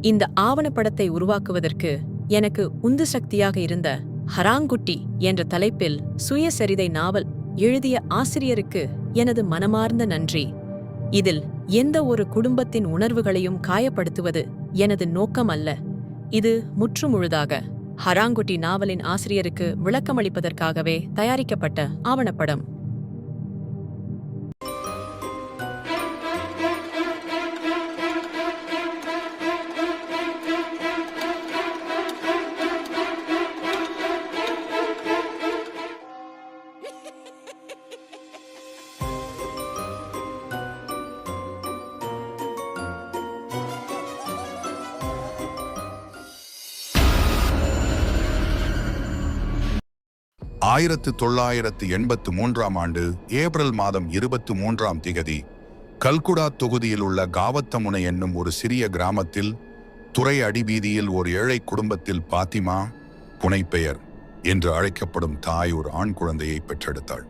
இந்த ஆவணப்படத்தை உருவாக்குவதற்கு எனக்கு உந்து சக்தியாக இருந்த ஹராங்குட்டி என்ற தலைப்பில் சுயசரிதை நாவல் எழுதிய ஆசிரியருக்கு எனது மனமார்ந்த நன்றி. இதில் எந்த ஒரு குடும்பத்தின் உணர்வுகளையும் காயப்படுத்துவது எனது நோக்கம் அல்ல. இது முற்றுமுழுதாக ஹராங்குட்டி நாவலின் ஆசிரியருக்கு விளக்கமளிப்பதற்காகவே தயாரிக்கப்பட்ட ஆவணப்படம். ஆயிரத்து தொள்ளாயிரத்து எண்பத்து மூன்றாம் ஆண்டு ஏப்ரல் மாதம் இருபத்து மூன்றாம் திகதி கல்குடா தொகுதியில் உள்ள காவத்தமுனை என்னும் ஒரு சிறிய கிராமத்தில் துறை அடிவீதியில் ஒரு ஏழை குடும்பத்தில் பாத்திமா புனைப்பெயர் என்று அழைக்கப்படும் தாய் ஒரு ஆண் குழந்தையை பெற்றெடுத்தாள்.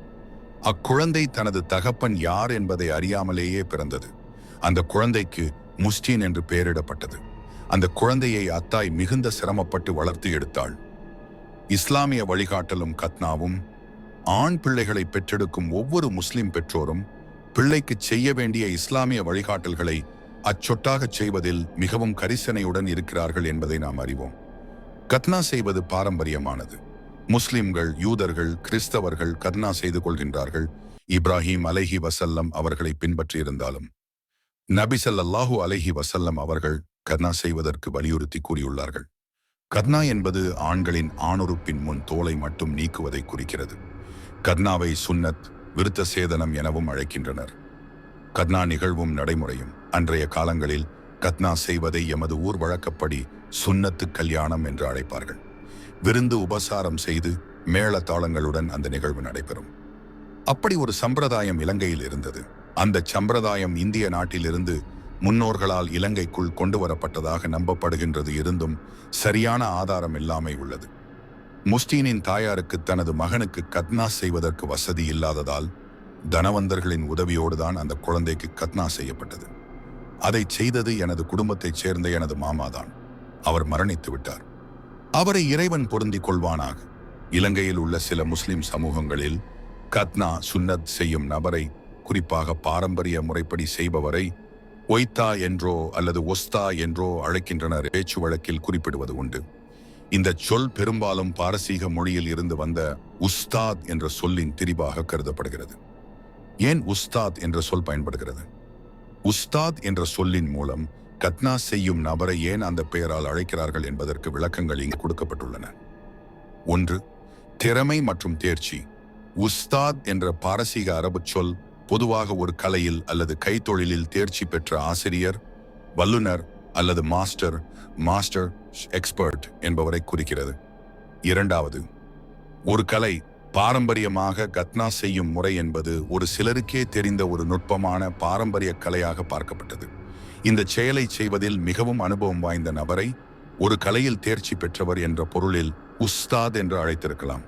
அக்குழந்தை தனது தகப்பன் யார் என்பதை அறியாமலேயே பிறந்தது. அந்த குழந்தைக்கு முஸ்டீன் என்று பெயரிடப்பட்டது. அந்த குழந்தையை அத்தாய் மிகுந்த சிரமப்பட்டு வளர்த்து எடுத்தாள். இஸ்லாமிய வழிகாட்டலும் கத்னாவும் ஆண் பிள்ளைகளை பெற்றெடுக்கும் ஒவ்வொரு முஸ்லிம் பெற்றோரும் பிள்ளைக்கு செய்ய வேண்டிய இஸ்லாமிய வழிகாட்டல்களை அச்சொட்டாகச் செய்வதில் மிகவும் கரிசனையுடன் இருக்கிறார்கள் என்பதை நாம் அறிவோம். கத்னா செய்வது பாரம்பரியமானது. முஸ்லிம்கள் யூதர்கள் கிறிஸ்தவர்கள் கத்னா செய்து கொள்கின்றார்கள். இப்ராஹிம் அலஹி வசல்லம் அவர்களை பின்பற்றியிருந்தாலும் நபிசல் ஸல்லல்லாஹு அலைஹி வசல்லம் அவர்கள் கத்னா செய்வதற்கு வலியுறுத்தி கூறியுள்ளார்கள். கத்னா என்பது ஆண்களின் ஆணுறுப்பின் முன் தோலை மட்டும் நீக்குவதை குறிக்கிறது. கத்னாவை சுன்னத் விருத்த சேதனம் எனவும் அழைக்கின்றனர். கத்னா நிகழ்வும் நடைமுறையும். அன்றைய காலங்களில் கத்னா செய்வதை எமது ஊர் வழக்கப்படி சுன்னத்து கல்யாணம் என்று அழைப்பார்கள். விருந்து உபசாரம் செய்து மேள தாளங்களுடன் அந்த நிகழ்வு நடைபெறும். அப்படி ஒரு சம்பிரதாயம் இலங்கையில் இருந்தது. அந்த சம்பிரதாயம் இந்திய நாட்டிலிருந்து முன்னோர்களால் இலங்கைக்குள் கொண்டு வரப்பட்டதாக நம்பப்படுகின்றது இருந்தும் சரியான ஆதாரம் இல்லாமை உள்ளது. முஸ்டீனின் தாயாருக்கு தனது மகனுக்கு கத்னா செய்வதற்கு வசதி இல்லாததால் தனவந்தர்களின் உதவியோடு தான் அந்த குழந்தைக்கு கத்னா செய்யப்பட்டது. அதை செய்தது எனது குடும்பத்தைச் சேர்ந்த எனது மாமாதான். அவர் மரணித்து விட்டார். அவரை இறைவன் பொருந்திக் கொள்வானாக. இலங்கையில் உள்ள சில முஸ்லிம் சமூகங்களில் கத்னா சுன்னத் செய்யும் நபரை குறிப்பாக பாரம்பரிய முறைப்படி செய்பவரை ஒய்தா என்றோ அல்லது ஒஸ்தா என்றோ அழைக்கின்றனர் பேச்சு வழக்கில் குறிப்பிடுவது உண்டு. இந்த சொல் பெரும்பாலும் பாரசீக மொழியில் இருந்து வந்த உஸ்தாத் என்ற சொல்லின் திரிபாக கருதப்படுகிறது. ஏன் உஸ்தாத் என்ற சொல் பயன்படுகிறது? உஸ்தாத் என்ற சொல்லின் மூலம் கத்னா செய்யும் நபரை ஏன் அந்த பெயரால் அழைக்கிறார்கள் என்பதற்கு விளக்கங்கள் இங்கு கொடுக்கப்பட்டுள்ளன. ஒன்று திறமை மற்றும் தேர்ச்சி. உஸ்தாத் என்ற பாரசீக அரபு சொல் பொதுவாக ஒரு கலையில் அல்லது கைத்தொழிலில் தேர்ச்சி பெற்ற ஆசிரியர் வல்லுனர் அல்லது மாஸ்டர் மாஸ்டர் எக்ஸ்பர்ட் என்பவரை குறிக்கிறது. இரண்டாவது ஒரு கலை பாரம்பரியமாக கத்னா செய்யும் முறை என்பது ஒரு சிலருக்கே தெரிந்த ஒரு நுட்பமான பாரம்பரிய கலையாக பார்க்கப்பட்டது. இந்த செயலை செய்வதில் மிகவும் அனுபவம் வாய்ந்த நபரை ஒரு கலையில் தேர்ச்சி பெற்றவர் என்ற பொருளில் உஸ்தாத் என்று அழைத்திருக்கலாம்.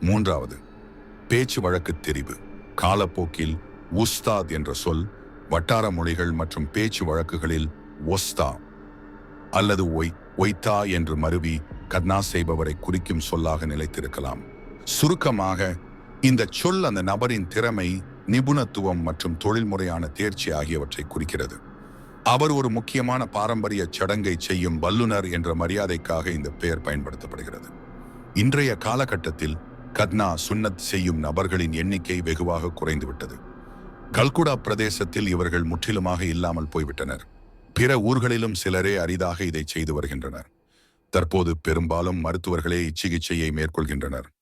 மூன்றாவது பேச்சு வழக்கு தெரிவு. காலப்போக்கில் உஸ்தாத் என்ற சொல் வட்டார மொழிகள் மற்றும் பேச்சு வழக்குகளில் ஒஸ்தா அல்லது ஒய் ஒய்தா என்று மருவி கத்னா செய்பவரை குறிக்கும் சொல்லாக நிலைத்திருக்கலாம். சுருக்கமாக இந்த சொல் அந்த நபரின் திறமை நிபுணத்துவம் மற்றும் தொழில்முறையான தேர்ச்சி ஆகியவற்றை குறிக்கிறது. அவர் ஒரு முக்கியமான பாரம்பரிய சடங்கை செய்யும் வல்லுனர் என்ற மரியாதைக்காக இந்த பெயர் பயன்படுத்தப்படுகிறது. இன்றைய காலகட்டத்தில் கத்னா சுன்னத் செய்யும் நபர்களின் எண்ணிக்கை வெகுவாக குறைந்துவிட்டது. கல்குடா பிரதேசத்தில் இவர்கள் முற்றிலுமாக இல்லாமல் போய்விட்டனர். பிற ஊர்களிலும் சிலரே அரிதாக இதை செய்து வருகின்றனர். தற்போது பெரும்பாலும் மருத்துவர்களே இச்சிகிச்சையை மேற்கொள்கின்றனர்.